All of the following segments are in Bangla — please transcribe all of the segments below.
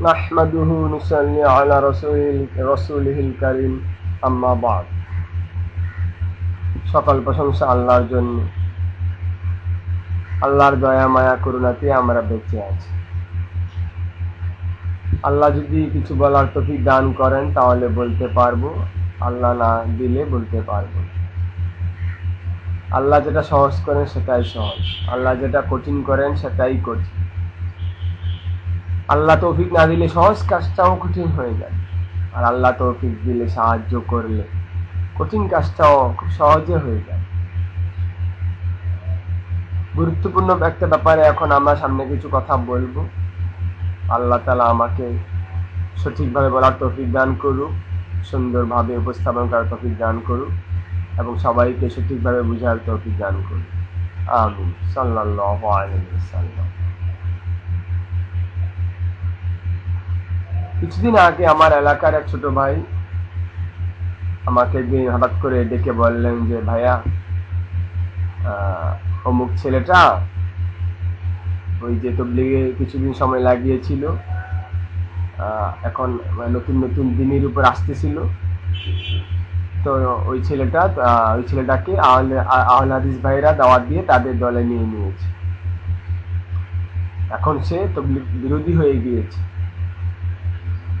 نحمده نصلي على رسول رسوله الكريم أما بعد সকল প্রশংসা আল্লাহর জন্য আল্লাহর দয়া মায়া করুণাতে আমরা বেঁচে আছি আল্লাহ যদি কিছু বলার তফিক দান করেন তাহলে বলতে পারবো আল্লাহ না দিলে বলতে পারবো না। আল্লাহ যেটা সহজ করেন সেটাই সহজ আল্লাহ যেটা কঠিন করেন সেটাই কঠিন আল্লাহ তৌফিক না দিলে সহজ কাজটাও কঠিন হয়ে যায়। আর আল্লাহ তৌফিক দিলে সাহায্য করলে কঠিন কাজটাও খুব সহজে হয়ে যায়। গুরুত্বপূর্ণ একটা ব্যাপারে এখন আমরা সামনে কিছু কথা বলব। আল্লাহ তালা আমাকে সঠিকভাবে বলার তৌফিক দান করুক, সুন্দরভাবে উপস্থাপন করার তৌফিক দান করুক, এবং সবাইকে সঠিকভাবে বুঝার তৌফিক দান করুক। আমিন। সাল্লাল্লাহু আলাইহি ওয়াসাল্লাম। কিছুদিন আগে আমার এলাকার এক ছোট ভাই আমাকে একদিন হঠাৎ করে ডেকে বললেন যে, ভাইয়া অমুক ছেলেটা ওই যে তবলিগে কিছুদিন সময় লাগিয়েছিল এখন নতুন নতুন দিনের উপর আসতেছিল। তো ওই ছেলেটা ওই ছেলেটাকে আহলে আহ- আহলে হাদিস ভাইরা দাওয়াত দিয়ে তাদের দলে নিয়ে নিয়েছে। এখন সে তবলিগ বিরোধী হয়ে গিয়েছে।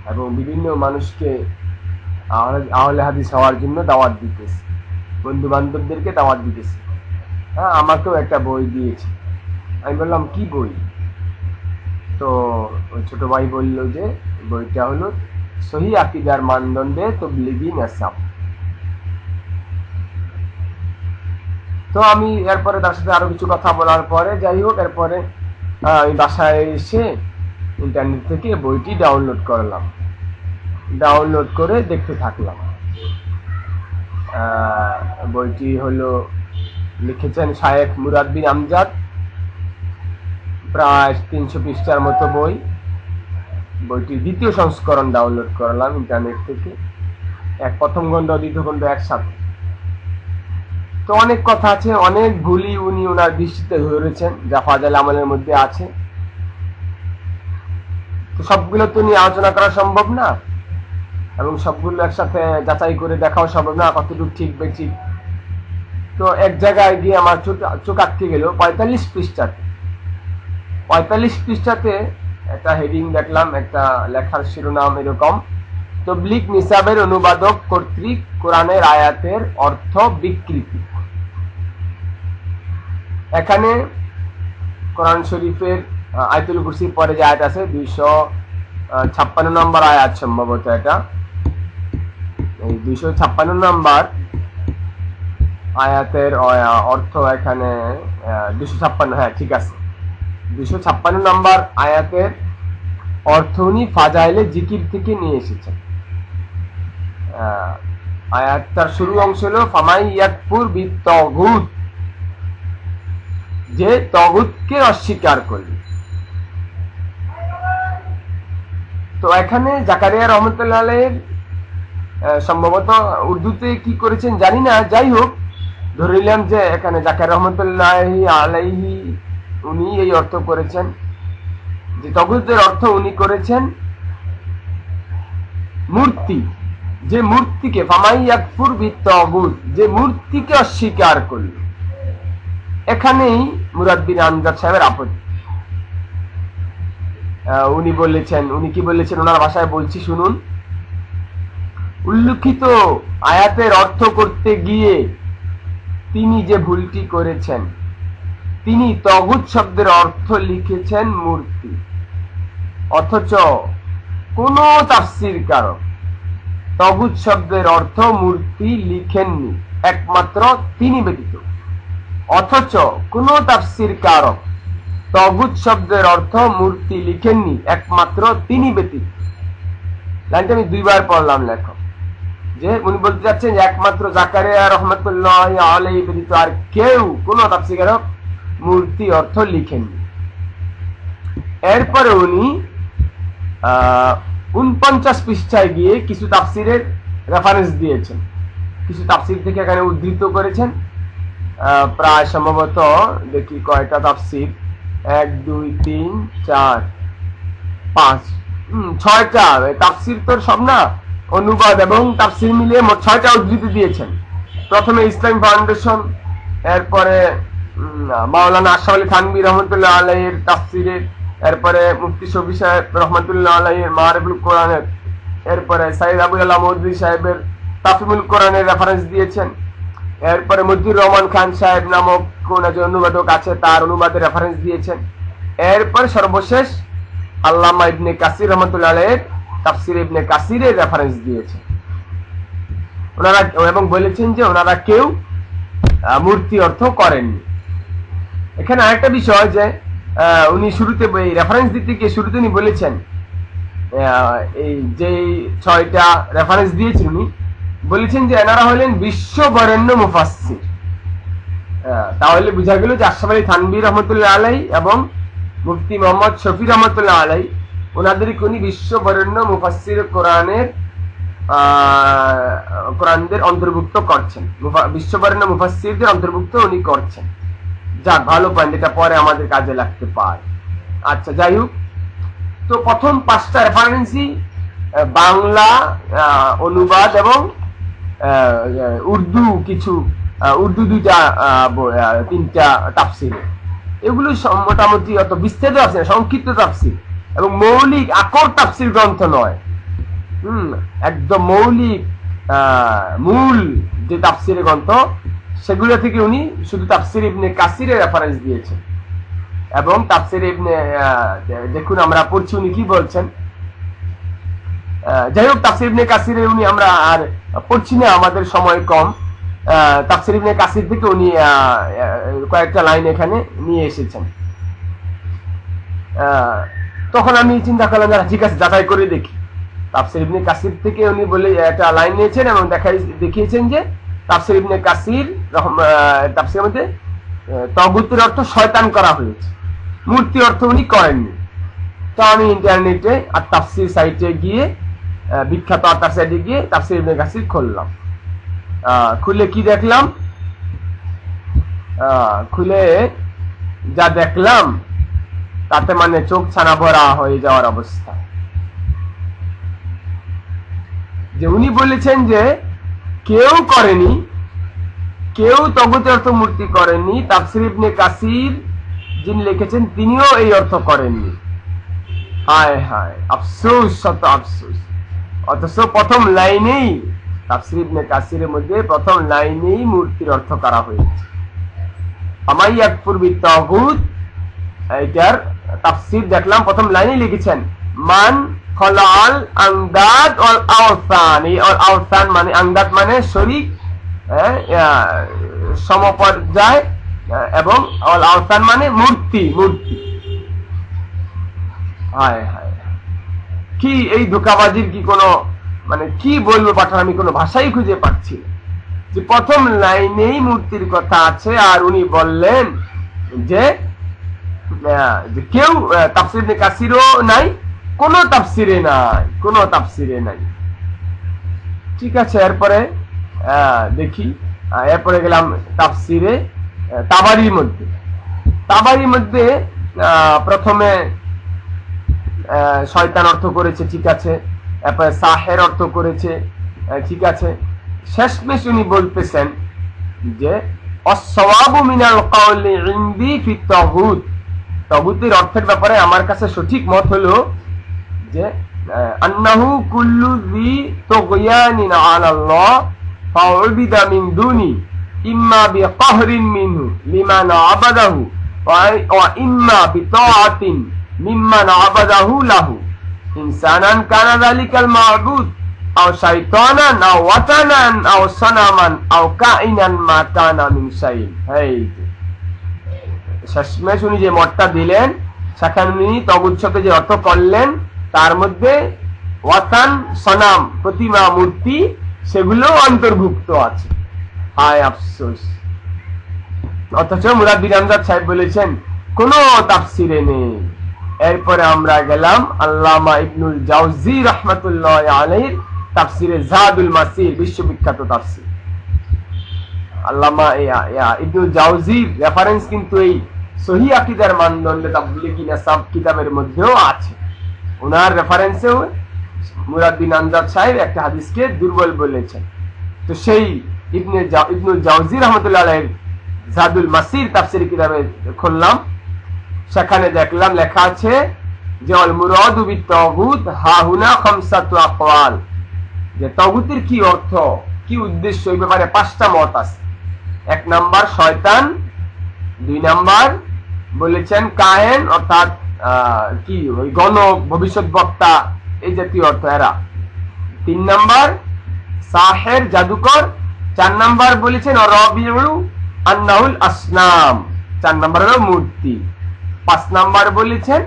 এবং বিভিন্ন মানুষকে আহলে- হাদিস হওয়ার জন্য দাওয়াত দিতেছে। বন্ধু বান্ধবদেরকে দাওয়াত দিতেছে। হ্যাঁ আমাকেও একটা বই দিয়েছে। আমি বললাম, কি বই? তো ওই ছোট ভাই বলল যে, বইটা হলো সহি আকিদার মানদণ্ডে তো তবলিগি নেশাব। তো আমি এরপরে তার সাথে আরও কিছু কথা বলার পরে, যাই হোক, এরপরে আমি বাসায় এসে ইন্টারনেট থেকে বইটি ডাউনলোড করলাম। ডাউনলোড করে দেখতে থাকলাম। বইটি হলো লিখেছেন শায়েখ মুরাদ বিন আমজাদ। প্রায় তিনশো পৃষ্ঠার মতো বই। বইটির দ্বিতীয় সংস্করণ ডাউনলোড করলাম ইন্টারনেট থেকে। এক প্রথম খণ্ড দ্বিতীয় খণ্ড একসাথে। তো অনেক কথা আছে, অনেক গুলি উনি ওনার দৃষ্টিতে ধরেছেন, যা ফাজাল আমলের মধ্যে আছে। সবগুলো তো নিয়ে আলোচনা করা সম্ভব না। এবং সবগুলো একসাথে যাচাই করে দেখাও সম্ভব না, কতটুকু ঠিক বেঠিক তো এক জায়গায় গিয়ে আমার চোখ আটকে গেল, পঁয়তাল্লিশ পৃষ্ঠাতে। পঁয়তাল্লিশ পৃষ্ঠাতে একটা হেডিং দেখলাম, একটা লেখার শিরোনাম এরকম। তবলিক নিসাবের অনুবাদক কর্তৃক কোরআনের আয়াতের অর্থ বিকৃতি। এখানে কোরআন শরীফের আয়াতুল কুরসির পরে যে আয়াত আছে, দুইশো ছাপ্পান্ন নম্বর আয়াত সম্ভবত এটা। এই দুইশো ছাপ্পান্ন নম্বর আয়াতের অর্থ এখানে দুশো ছাপ্পান্ন হ্যাঁ ঠিক আছে। দুশো ছাপ্পান্ন নম্বর আয়াতের অর্থ উনি ফাজাইলে জিকির থেকে নিয়ে এসেছেন। আয়াতটার শুরু অংশ হলো, ফামাই ইয়াকপুর বি তগুত। যে তগুতকে অস্বীকার করবে। তো এখানে জাকারিয়া রহমতুল্লাহ সম্ভবত উর্দুতে কি করেছেন জানি না, যাই হোক, ধরে নিলাম যে এখানে জাকার রহমতুল্লাহ আলাইহি উনি এই অর্থ করেছেন। যে তগুতের অর্থ উনি করেছেন মূর্তি, যে মূর্তিকে, ফামাই ইয়াকফুর বিতগুত যে মূর্তিকে অস্বীকার করল। এখানেই মুরাদ্দিন আমজাদ সাহেবের আপত্তি। উনি বলেছেন, উনি কি বলেছেন ওনার ভাষায় বলছি, শুনুন। উল্লেখিত আয়াতের অর্থ করতে গিয়ে তিনি যে ভুলটি করেছেন, তিনি তগুত শব্দের অর্থ লিখেছেন মূর্তি। অথচ কোন তাফসির কারক তগুত শব্দের অর্থ মূর্তি লিখেননি, একমাত্র তিনি ব্যতীত। অথচ কোন তাফসির কারক তগুত শব্দের অর্থ মূর্তি লিখেননি, একমাত্র তিনি ব্যতীত। লাইনটা আমি দুইবার পড়লাম, লেখক। যে উনি বলতে চাচ্ছেন একমাত্র জাকারিয়া রহমতুল্লাহ ব্যতীত আর কেউ, কোন তাফসিকারক মূর্তি অর্থ লিখেননি। এরপরে উনি, আহ উনপঞ্চাশ পৃষ্ঠায় গিয়ে কিছু তাফসিরের রেফারেন্স দিয়েছেন। কিছু তাফসির থেকে এখানে উদ্ধৃত করেছেন। প্রায় সম্ভবত দেখি কয়টা তাফসির। এক, দুই, তিন, চার, পাঁচ। ছয়টা। তাফসির তোর সব না? অনুবাদ এবং তাফসির মিলিয়ে মোট ছয়টা উদ্ধৃতি দিয়েছেন। প্রথমে ইসলাম ফাউন্ডেশন, এরপরে মাওলানা আশরাফ আলী থানবী রহমতুল্লাহ আলাইয়ের তাফসিরের, এরপরে মুফতি শফি সাহেব রহমতুল্লাহ আলাইয়ের মাহারিবুল কোরআনের, এরপরে সাইদ আবুল আল্লাহ মৌদুদি সাহেবের তাফিমুল কোরআনের রেফারেন্স দিয়েছেন। এরপরে মজিদুর রহমান খান সাহেব নামক কোন একজন অনুবাদক আছে, তার অনুবাদে রেফারেন্স দিয়েছেন। এরপর সর্বশেষ আল্লামা ইবনে কাসির রহমতুল্লাহ আলাইয়ের তাফসির ইবনে কাসিরের রেফারেন্স দিয়েছেন। ওনারা এবং বলেছেন যে ওনারা কেউ মূর্তি অর্থ করেননি। এখানে আরেকটা বিষয় যে উনি শুরুতে রেফারেন্স দিতে গিয়ে শুরুতে উনি বলেছেন এই যে ছয়টা রেফারেন্স দিয়েছেন উনি বলেছেন যে এনারা হলেন বিশ্ব বরেণ্য আহ, তাহলে বোঝা গেল যে আশরাফ আলী থানবী রহমতুল্লাহ আলাই এবং মুফতি মোহাম্মদ শফি রহমতুল্লাহ আলাই ওনাদেরকে উনি বিশ্ববরেণ্য মুফাসসির কোরআনের আহ, কোরআনদের অন্তর্ভুক্ত করছেন। মুফা- বিশ্ববরেণ্য মুফাসসিরদের অন্তর্ভুক্ত উনি করছেন। যাক ভালো পয়েন্ট এটা পরে আমাদের কাজে লাগতে পারে। আচ্ছা যাই হোক। তো প্রথম পাঁচটা রেফারেন্সই বাংলা অনুবাদ এবং উর্দু কিছু উর্দু দুইটা তিনটা তাফসির। এগুলো মোটামুটি অত বিস্তারিত আছে, সংক্ষিপ্ত তাফসির। এবং মৌলিক আকর তাফসির গ্রন্থ নয়। হুম, একদম মৌলিক মূল যে তাফসিরের গ্রন্থ, সেগুলো থেকে উনি শুধু তাফসির ইবনে কাসিরের রেফারেন্স দিয়েছেন। এবং তাফসির ইবনে দেখুন আমরা পড়ছি উনি কি বলছেন। যাই হোক, তাফসির ইবনে কাসিরে উনি আমরা আর পড়ছি না আমাদের সময় কম। আহ, তাফসির ইবনে কাসির থেকে উনি কয়েকটা লাইন এখানে নিয়ে এসেছেন। তখন আমি চিন্তা করলাম যে, ঠিক আছে যাচাই করে দেখি। তাফসির ইবনে কাসির থেকে উনি বলে একটা লাইন নিয়েছেন এবং দেখাই দেখিয়েছেন যে তাফসির ইবনে কাসির আহ, মধ্যে তগুতের অর্থ শয়তান করা হয়েছে। মূর্তি অর্থ উনি করেননি। তো আমি ইন্টারনেটে আর তাফসির সাইটে গিয়ে বিখ্যাত আত্মার সাইটে গিয়ে তাফসির ইবনে কাসির খুললাম খুলে কি দেখলাম? খুলে যা দেখলাম, তাতে মানে চোখ ছানা ভরা হয়ে যাওয়ার অবস্থা। যে উনি বলেছেন যে, কেউ করেনি, কেউ তগুতে অর্থ মূর্তি করেননি তাফসির ইবনে কাসির যিনি লিখেছেন, তিনিও এই অর্থ করেননি। হায় হায়, আফসোস, শত আফসোস। অথচ প্রথম লাইনেই তাফসির কাসিরের মধ্যে প্রথম লাইনেই মূর্তির অর্থ করা হয়েছে। আমাই আকপুর বিত্তাগুত এটার তাফসির দেখলাম প্রথম লাইনে লিখেছেন মান খলাল অল আওসান। এই অল আওসান মানে আন্দাদ মানে শরিক হ্যাঁ, সমপর্যায় এবং অল আওসান মানে মূর্তি মূর্তি। হায় হায়। কি এই ধোকাবাজির কি কোনো মানে কি বলব পাঠান আমি কোনো ভাষাই খুঁজে পাচ্ছি। যে প্রথম লাইনেই মূর্তির কথা আছে আর উনি বললেন যে কেউ ইবনে কাসিরও নাই কোন তাফসিরে নাই কোন তাফসিরে নাই ঠিক আছে এরপরে দেখি এরপরে গেলাম তাফসিরে আহ, তাবারির মধ্যে তাবারির মধ্যে প্রথমে শয়তান অর্থ করেছে, ঠিক আছে। এরপরে সাহের অর্থ করেছে ঠিক আছে। শেষমেশ উনি বলতেছেন যে অসওয়াবু মিনাল কাউলি ইনদি ফি তাগুত। তাগুতের অর্থের ব্যাপারে আমার কাছে সঠিক মত হলো যে আন্নাহু কুল্লু জি তুগয়ানিন আলাল্লাহ ফাউবিদা মিন দুনি ইম্মা বি বিকাহরিন মিনহু লিমান আবাদাহু ওয়া- ইম্মা বিতাআতিন মিম্মান আবাদাহু লাহু। ইনসানান কানা যালিকাল আও শাইতানান, আও ওয়াতানান, আও সানামান, আও কাইনান মা মিন শাইইন। এই। শেষমেশ উনি যে মতটা দিলেন, সেখানে উনি শব্দে যে অর্থ করলেন, তার মধ্যে ওয়াতান, সনাম, প্রতিমা, মূর্তি সেগুলো অন্তর্ভুক্ত আছে। হায় আফসোস। অথচ মুরাদ্দিন আমজাদ সাহেব বলেছেন, কোন তাফসিরে নেই। এরপরে আমরা গেলাম আল্লামা ইবনুল জাউজি রহমতুল্লাহ আলাইহির তাফসিরে জাদুল মাসির বিশ্ববিখ্যাত তাফসির। আল্লামা ইবনুল জাউজির রেফারেন্স কিন্তু এই সহি আকিদার মানদণ্ডে তাবলিগি নাসাব কিতাবের মধ্যেও আছে। ওনার রেফারেন্সেও মুরাদ বিন আন্দাদ সাহেব একটা হাদিসকে দুর্বল বলেছেন। তো সেই ইবনে ইবনুল জাউজি রহমতুল্লাহ আলাইহির জাদুল মাসির তাফসির কিতাবে খুললাম। সেখানে দেখলাম, লেখা আছে যে অল মুরাদু তাগুত হা হুনা খামসাতু আকওয়াল। যে, তাগুতের কি অর্থ, কি উদ্দেশ্য, এই ব্যাপারে পাঁচটা মত আছে। এক নাম্বার, শয়তান। দুই নাম্বার, বলেছেন কাহেন, অর্থাৎ কি, ওই গণক ভবিষ্যৎ বক্তা, এই জাতীয় অর্থ, এরা। তিন নাম্বার, সাহের জাদুকর। চার নাম্বার, বলেছেন রবিউ আন্নাহুল আসনাম। চার নাম্বার হলো মূর্তি। পাঁচ নাম্বার বলেছেন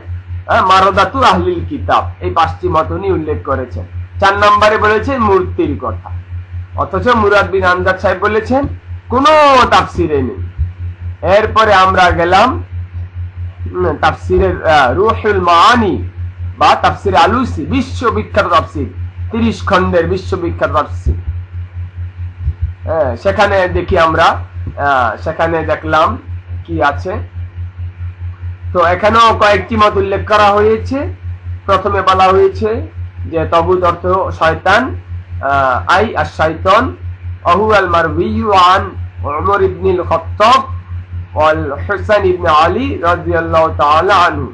আহ, মারদাতু আহলিল কিতাব। এই পাঁচটি মত উনি উল্লেখ করেছেন। চার নাম্বারে বলেছেন মূর্তির কথা। অথচ মুরাদ বিন আন্দাজ সাহেব বলেছেন কোনো তাফসিরে নেই। এরপরে আমরা গেলাম তাফসিরের রুহুল মাআনি বা তাফসির আলুসি বিশ্ববিখ্যাত তাফসির তিরিশ খণ্ডের বিশ্ববিখ্যাত তাফসির। সেখানে দেখি আমরা সেখানে দেখলাম কি আছে? তো এখানেও কয়েকটি মত উল্লেখ করা হয়েছে। প্রথমে বলা হয়েছে যে তবুত অর্থ শয়তান আই আর শয়তন, অহু আল মারবিয়ু আন উমর ইবনিল খত্তাব ওয়াল হুসাইন ইবনে আলী রাদিয়াল্লাহু তাআলা আনহু।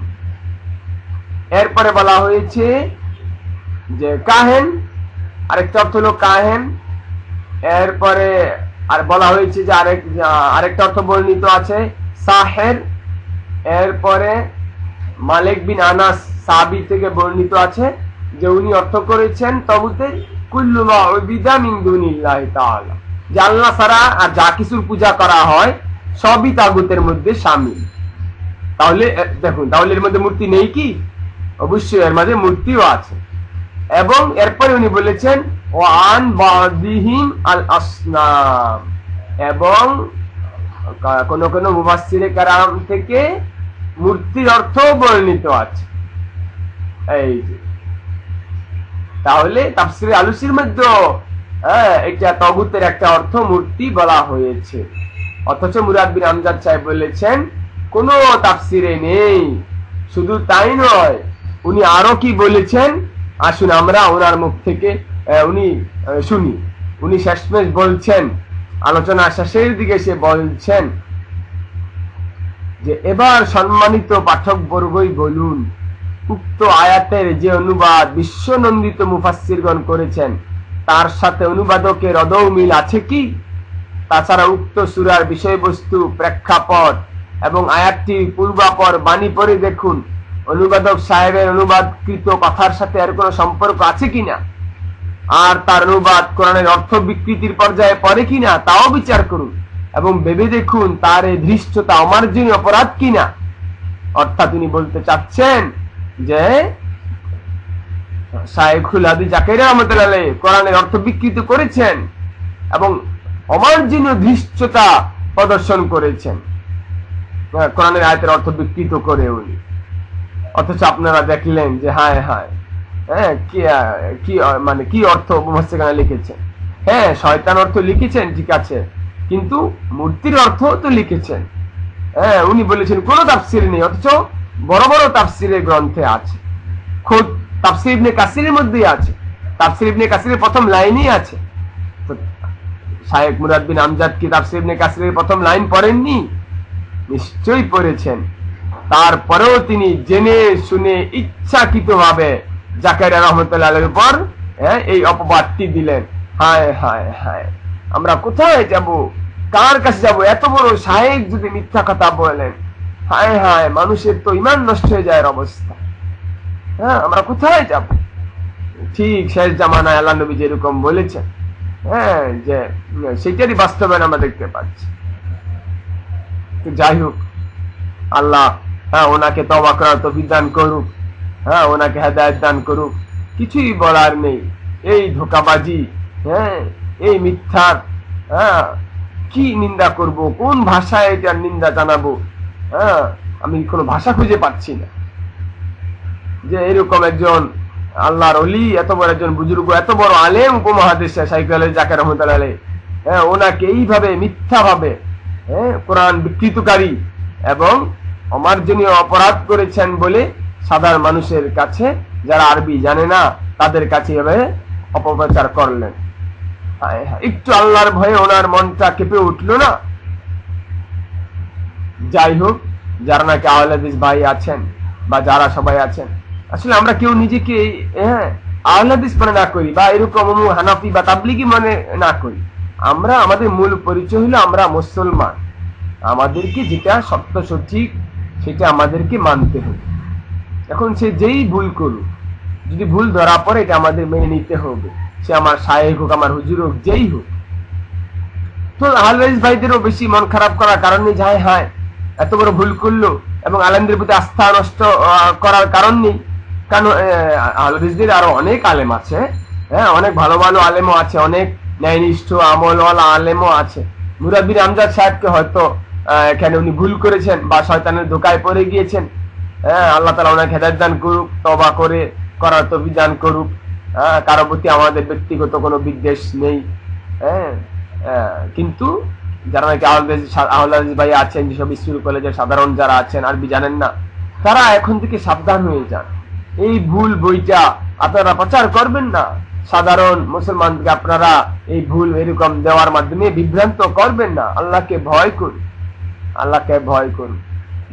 এরপরে বলা হয়েছে যে কাহেন, আরেকটা অর্থ হলো কাহেন। এরপরে আর বলা হয়েছে যে আরেক আরেকটা অর্থ বর্ণিত আছে, সাহের এরপরে মালিক বিন আনাস সাবি থেকে বর্ণিত আছে যে উনি অর্থ করেছেন তবুতে, কুল্লু মা উবিদা মিন দুনিল্লাহি তাআলা। আল্লাহ ছাড়া আর যা কিছুর পূজা করা হয়, সবই তাগুতের মধ্যে শামিল তাহলে দেখুন, তাহলে এর মধ্যে মূর্তি নেই কি? অবশ্যই এর মাঝে মূর্তিও আছে। এবং এরপরে উনি বলেছেন ও আন বাদিহিম আল আসনাম। এবং কোন কোন মুবাসসিরে কারাম থেকে মূর্তির অর্থ বর্ণিত আছে। এই যে। তাহলে তাফসিরে আলুসির মধ্যে এটা তগুতের একটা অর্থ মূর্তি বলা হয়েছে। অথচ মুরাদ বিন আমজাদ সাহেব বলেছেন, কোন তাফসিরে নেই। শুধু তাই নয়, উনি আরও কি বলেছেন? আসুন আমরা ওনার মুখ থেকে উনি শুনি। উনি শেষমেশ বলছেন, আলোচনা শেষের দিকে সে বলছেন যে এবার সম্মানিত পাঠক বর্গই বলুন, উক্ত আয়াতের যে অনুবাদ বিশ্বনন্দিত মুফাসসিরগণ করেছেন, তার সাথে অনুবাদকের অদৌ মিল আছে কি? তাছাড়া উক্ত সুরার বিষয়বস্তু, প্রেক্ষাপট এবং আয়াতটি পূর্বাপর বাণী পড়ে দেখুন, অনুবাদক সাহেবের অনুবাদকৃত কথার সাথে আর কোনো সম্পর্ক আছে কিনা আর তার অনুবাদ কোরআনের অর্থ বিকৃতির পর্যায়ে পড়ে কিনা তাও বিচার করুন। এবং ভেবে দেখুন তার এই ধৃষ্টতা অমার্জনীয় অপরাধ কিনা। অর্থাৎ তিনি বলতে চাচ্ছেন যে শায়েখুল আদি জাকের রহমতুল্লাহ কোরআনের অর্থ বিকৃত করেছেন এবং অমার্জনীয় ধৃষ্টতা প্রদর্শন করেছেন। হ্যাঁ, কোরআনের আয়তের অর্থ বিকৃত করে উনি। অথচ আপনারা দেখলেন যে হায় হায় হ্যাঁ কি মানে কি অর্থ উপমস্যখানে লিখেছেন? হ্যাঁ শয়তান অর্থ লিখেছেন ঠিক আছে। কিন্তু মূর্তির অর্থ তো লিখেছেন। হ্যাঁ উনি বলেছেন কোন তাফসির নেই অথচ বড় বড় তাফসিরের গ্রন্থে আছে। খোদ তাফসির ইবনে কাসিরের মধ্যেই আছে। তাফসির ইবনে কাসিরের প্রথম লাইনই আছে। আমজাদ কি তাফসির ইবনে কাসিরের প্রথম লাইন পড়েননি? নিশ্চয়ই পড়েছেন। তারপরেও তিনি জেনে শুনে ইচ্ছাকৃত ভাবে জাকারিয়া রহমতুল্লাহ আলাইহির উপর হ্যাঁ, এই অপবাদটি দিলেন। হায় হায় হায়। আমরা কোথায় যাব? কার কাছে যাব? এত বড় সাহেব যদি মিথ্যা কথা বলেন হায় হায়, মানুষের তো ইমান নষ্ট হয়ে যায় অবস্থা। হ্যাঁ আমরা কোথায় যাব? ঠিক শেষ জামানায় আল্লাহ নবী যেরকম বলেছেন হ্যাঁ যে, সেটারই বাস্তবায়ন আমরা দেখতে পাচ্ছি। তো যাই হোক, আল্লাহ হ্যাঁ ওনাকে তবা করার তো বিধান করুক হ্যাঁ ওনাকে হেদায়ত দান করুক, কিছুই বলার নেই। এই ধোকাবাজি হ্যাঁ এই মিথ্যার হ্যাঁ কি নিন্দা করব? কোন ভাষায় এটার নিন্দা জানাব? হ্যাঁ আমি কোনো ভাষা খুঁজে পাচ্ছি না। যে এরকম একজন আল্লাহর অলি এত বড় একজন বুজুর্গ এত বড় আলেম উপমহাদেশে সাইকেল জাকের রহমতুল্লাহ আলাইহি, হ্যাঁ ওনাকে এইভাবে মিথ্যা ভাবে হ্যাঁ কোরআন বিকৃতকারী এবং অমার্জনীয় অপরাধ করেছেন বলে সাধারণ মানুষের কাছে যারা আরবি জানে না তাদের কাছে এভাবে অপপ্রচার করলেন। একটু আল্লাহর ভয়ে ওনার মনটা কেঁপে উঠল না? যাই হোক, যারা নাকি আহলাদিস ভাই আছেন বা যারা সবাই আছেন, আসলে আমরা কেউ নিজেকে হ্যাঁ আহলাদিস মনে না করি বা এরকম হানাফি বা তাবলিগি মনে না করি। আমরা, আমাদের মূল পরিচয় হলো আমরা মুসলমান। আমাদেরকে যেটা সত্য সঠিক, সেটা আমাদেরকে মানতে হবে। এখন সে যেই ভুল করুক, যদি ভুল ধরা পড়ে, এটা আমাদের মেনে নিতে হবে। সে আমার সাহেব হোক, আমার হুজুর হোক, যেই হোক। তো আলওয়েজ ভাইদেরও বেশি মন খারাপ করার কারণে যায়, হায়, এত বড় ভুল করল এবং আলেমদের প্রতি আস্থা নষ্ট করার কারণ নেই। কারণ আলওয়েজদের আরও অনেক আলেম আছে হ্যাঁ অনেক ভালো ভালো আলেমও আছে, অনেক ন্যায়নিষ্ঠ, আমলওয়ালা আলেমও আছে। মুরাবির আমজাদ সাহেবকে হয়তো এখানে উনি ভুল করেছেন বা শয়তানের ধোকায় পড়ে গিয়েছেন। হ্যাঁ আল্লাহ তালা ওনাকে হেদায়ত দান করুক তবা করে, করার তো দান করুক। কারও প্রতি আমাদের ব্যক্তিগত কোনো বিদ্বেষ নেই হ্যাঁ আহ, কিন্তু যারা নাকি আহ্লাদ ভাই আছেন যেসব স্কুল কলেজের সাধারণ যারা আছেন আরবি জানেন না তারা এখন থেকে সাবধান হয়ে যান। এই ভুল বইটা আপনারা প্রচার করবেন না। সাধারণ মুসলমানকে আপনারা এই ভুল এরকম দেওয়ার মাধ্যমে বিভ্রান্ত করবেন না। আল্লাহকে ভয় করুন। আল্লাহকে ভয় করুন।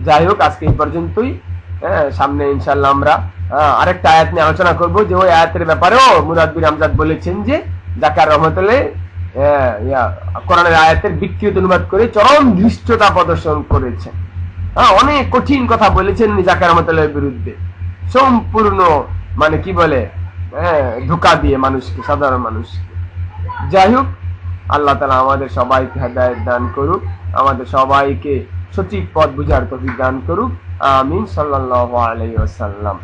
যাই হোক আজকে এই পর্যন্তই। হ্যাঁ সামনে ইনশাল্লাহ আমরা আরেকটা আয়াত নিয়ে আলোচনা করব যে ওই আয়াতের ব্যাপারেও মুরাদ বিন আমজাদ বলেছেন যে জাকার রহমতুল্লাহ কোরআনের আয়াতের বিকৃত অনুবাদ করে চরম ধৃষ্টতা প্রদর্শন করেছেন। হ্যাঁ অনেক কঠিন কথা বলেছেন জাকার রহমতুল্লাহের বিরুদ্ধে। সম্পূর্ণ মানে কি বলে হ্যাঁ ধোকা দিয়ে মানুষকে, সাধারণ মানুষকে। যাই হোক, আল্লাহ তালা আমাদের সবাইকে হেদায়ত দান করুক, আমাদের সবাইকে সঠিক পথ বুঝার তফিক দান করুক। আমিন সাল্লাহ আলাই ওয়াসাল্লাম।